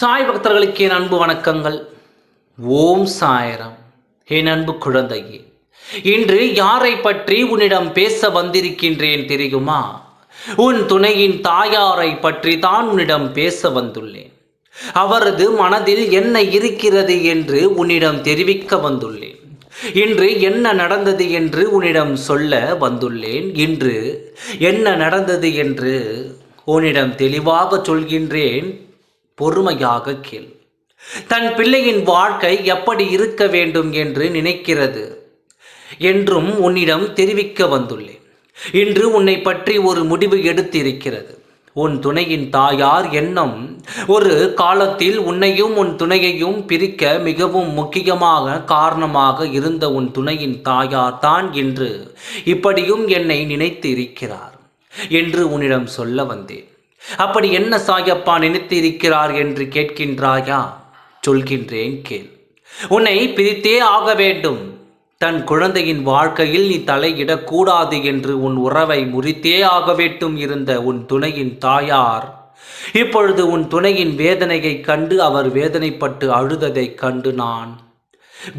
சாய் பக்தர்களுக்கு என் அன்பு வணக்கங்கள். ஓம் சாயரம். என் அன்பு குழந்தையே இன்று யாரை பற்றி உன்னிடம் பேச வந்திருக்கின்றேன் தெரியுமா? உன் துணையின் தாயாரை பற்றி தான் உன்னிடம் பேச வந்துள்ளேன். அவரது மனதில் என்ன இருக்கிறது என்று உன்னிடம் தெரிவிக்க வந்துள்ளேன். இன்று என்ன நடந்தது என்று உன்னிடம் சொல்ல வந்துள்ளேன். இன்று என்ன நடந்தது என்று உன்னிடம் தெளிவாக சொல்கின்றேன். பொறுமையாக கேள். தன் பிள்ளையின் வாழ்க்கை எப்படி இருக்க வேண்டும் என்று நினைக்கிறது என்றும் உன்னிடம் தெரிவிக்க வந்துள்ளேன். இன்று உன்னை பற்றி ஒரு முடிவு எடுத்திருக்கிறது. உன் துணையின் தாயார் எண்ணம் ஒரு காலத்தில் உன்னையும் உன் துணையையும் பிரிக்க மிகவும் முக்கியமாக காரணமாக இருந்த உன் துணையின் தாயார் தான் என்று இப்படியும் என்னை நினைத்து இருக்கிறார் என்று உன்னிடம் சொல்ல வந்தேன். அப்படி என்ன சாயப்பா நினைத்து இருக்கிறார் என்று கேட்கின்றாயா? சொல்கின்றேன் கேள். உன்னை பிரித்தே ஆக வேண்டும். தன் குழந்தையின் வாழ்க்கையில் நீ தலையிடக்கூடாது என்று உன் உறவை முறித்தே ஆக வேண்டும் இருந்த உன் துணையின் தாயார். இப்பொழுது உன் துணையின் வேதனையைக் கண்டு அவர் வேதனைப்பட்டு அழுததைக் கண்டு நான்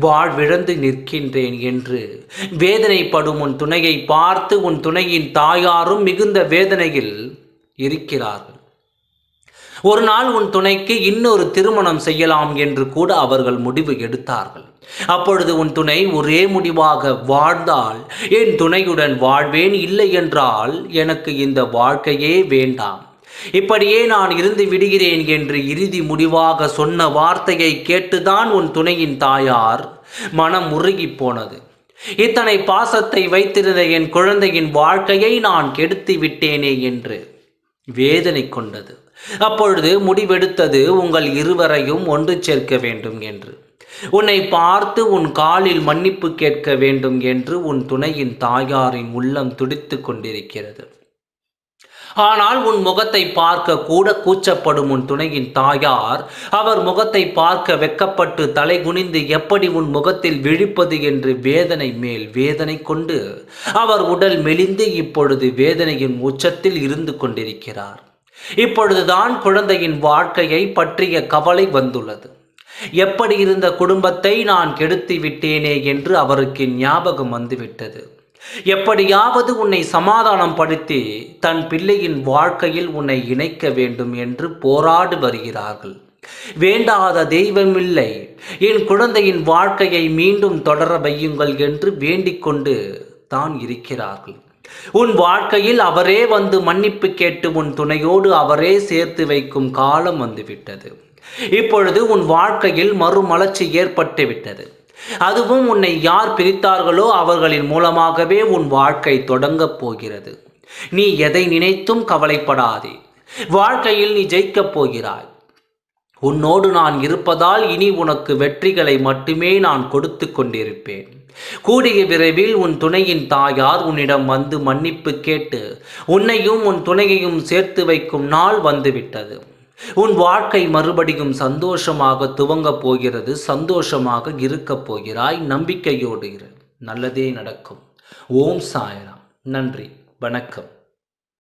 வாழ்விழந்து நிற்கின்றேன் என்று வேதனைப்படும் உன் துணையை பார்த்து உன் துணையின் தாயாரும் மிகுந்த வேதனையில் இருக்கிறார்கள். ஒரு நாள் உன் துணைக்கு இன்னொரு திருமணம் செய்யலாம் என்று கூட அவர்கள் முடிவு எடுத்தார்கள். அப்பொழுது உன் துணை ஒரே முடிவாக வாழ்ந்தால் என் துணையுடன் வாழ்வேன் இல்லை என்றால் எனக்கு இந்த வாழ்க்கையே வேண்டாம். இப்படியே நான் இருந்து விடுகிறேன் என்று இறுதி முடிவாக சொன்ன வார்த்தையை கேட்டுதான் உன் துணையின் தாயார் மனம் உருகி போனது. இத்தனை பாசத்தை வைத்திருந்த என் குழந்தையின் வாழ்க்கையை நான் கெடுத்து விட்டேனே என்று. வேதனை கொண்டது. அப்பொழுது முடிவெடுத்தது உங்கள் இருவரையும் ஒன்று சேர்க்க வேண்டும் என்று. உன்னை பார்த்து உன் காலில் மன்னிப்பு கேட்க வேண்டும் என்று உன் துணையின் தாயாரின் உள்ளம் துடித்து கொண்டிருக்கிறது. ஆனால் உன் முகத்தை பார்க்க கூட கூச்சப்படும் உன் துணையின் தாயார். அவர் முகத்தை பார்க்க வெக்கப்பட்டு தலை குனிந்து எப்படி உன் முகத்தில் விழிப்பது என்று வேதனை மேல் வேதனை கொண்டு. அவர் உடல் மெலிந்து இப்பொழுது வேதனையின் உச்சத்தில் இருந்து கொண்டிருக்கிறார். இப்பொழுதுதான் குழந்தையின் வாழ்க்கையை பற்றிய கவலை வந்துள்ளது. எப்படி இருந்த குடும்பத்தை நான் கெடுத்து விட்டேனே என்று அவருக்கு ஞாபகம் வந்துவிட்டது. எப்படியாவது உன்னை சமாதானம் படுத்தி தன் பிள்ளையின் வாழ்க்கையில் உன்னை இணைக்க வேண்டும் என்று போராடி வருகிறார்கள். வேண்டாத தெய்வமில்லை என் குழந்தையின் வாழ்க்கையை மீண்டும் தொடர வையுங்கள் என்று வேண்டிக்கொண்டு தான் இருக்கிறார்கள். உன் வாழ்க்கையில் அவரே வந்து மன்னிப்பு கேட்டு உன் துணையோடு அவரே சேர்த்து வைக்கும் காலம் வந்துவிட்டது. இப்பொழுது உன் வாழ்க்கையில் மறுமலர்ச்சி ஏற்பட்டு விட்டது அதுவும் உன்னை யார் பிரித்தார்களோ அவர்களின் மூலமாகவே உன் வாழ்க்கை தொடங்கப் போகிறது. நீ எதை நினைத்தும் கவலைப்படாதே. வாழ்க்கையில் நீ ஜெயிக்கப் போகிறாய். உன்னோடு நான் இருப்பதால் இனி உனக்கு வெற்றிகளை மட்டுமே நான் கொடுத்து கொண்டிருப்பேன். கூடிய விரைவில் உன் துணையின் தாயார் உன்னிடம் வந்து மன்னிப்பு கேட்டு உன்னையும் உன் துணையையும் சேர்த்து வைக்கும் நாள் வந்துவிட்டது. உன் வாழ்க்கை மறுபடியும் சந்தோஷமாக துவங்கப் போகிறது சந்தோஷமாக இருக்கப் போகிறாய் நம்பிக்கையோடு இரு. நல்லதே நடக்கும். ஓம் சாயராம். நன்றி. வணக்கம்.